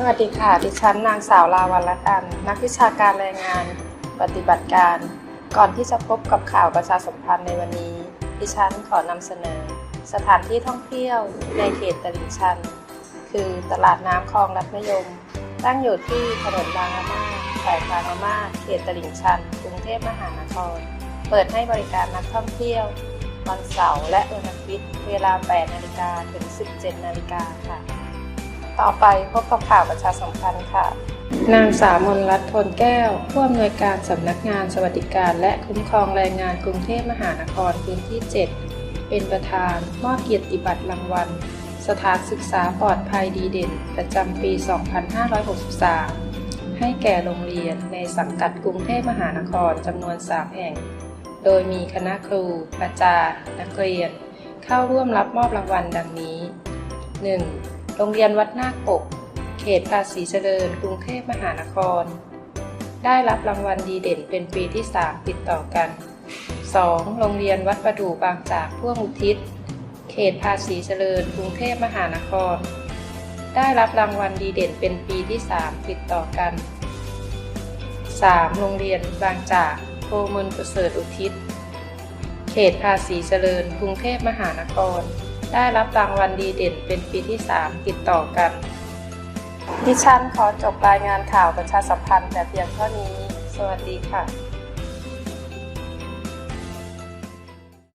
สวัสดีค่ะ ดิฉันนางสาวลาวันรัตน์อัน นักวิชาการแรงงาน ปฏิบัติการ ก่อนที่จะพบกับข่าวประชาสัมพันธ์ในวันนี้ ดิฉันขอนำเสนอ สถานที่ท่องเที่ยวในเขตตลิ่งชัน คือตลาดน้ำคลองรัตนยม ตั้งอยู่ที่ถนนบางอาม่าสายบางอาม่าเขตตลิ่งชัน กรุงเทพมหานคร เปิดให้บริการนักท่องเที่ยว วันเสาร์และวันอาทิตย์ เวลา 8 นาฬิกาถึง 17 นาฬิกาค่ะ ต่อไปพบกับข่าวประชาสัมพันธ์ค่ะ นางสาวมนรัตน์พลแก้ว ผู้อำนวยการสำนักงานสวัสดิการและคุ้มครองแรงงานกรุงเทพมหานครพื้นที่ 7 เป็นประธาน มอบเกียรติบัตรรางวัล สถานศึกษาปลอดภัยดีเด่น ประจำปี 2563 ให้แก่โรงเรียนในสังกัดกรุงเทพมหานครจำนวน 3 แห่ง โดยมีคณะครู อาจารย์ นักเรียน เข้าร่วมรับมอบรางวัลดังนี้ 1. โรงเรียนวัดนาคปก เขตภาษีเจริญ กรุงเทพมหานคร ได้รับรางวัลดีเด่นเป็นปีที่ 3 ติดต่อกัน 2. โรงเรียนวัดประดู่บางจากพ่วงอุทิศ เขตภาษีเจริญ กรุงเทพมหานคร ได้รับรางวัลดีเด่นเป็นปีที่ 3 ติดต่อกัน 3. โรงเรียนบางจากโพมนประเสริฐอุทิศ เขตภาษีเจริญ กรุงเทพมหานคร ได้รับรางวัลดีเด่นเป็นปีที่ 3 ติดต่อกัน ดิฉันขอจบรายงานข่าวประชาสัมพันธ์แต่เพียงเท่านี้ สวัสดีค่ะ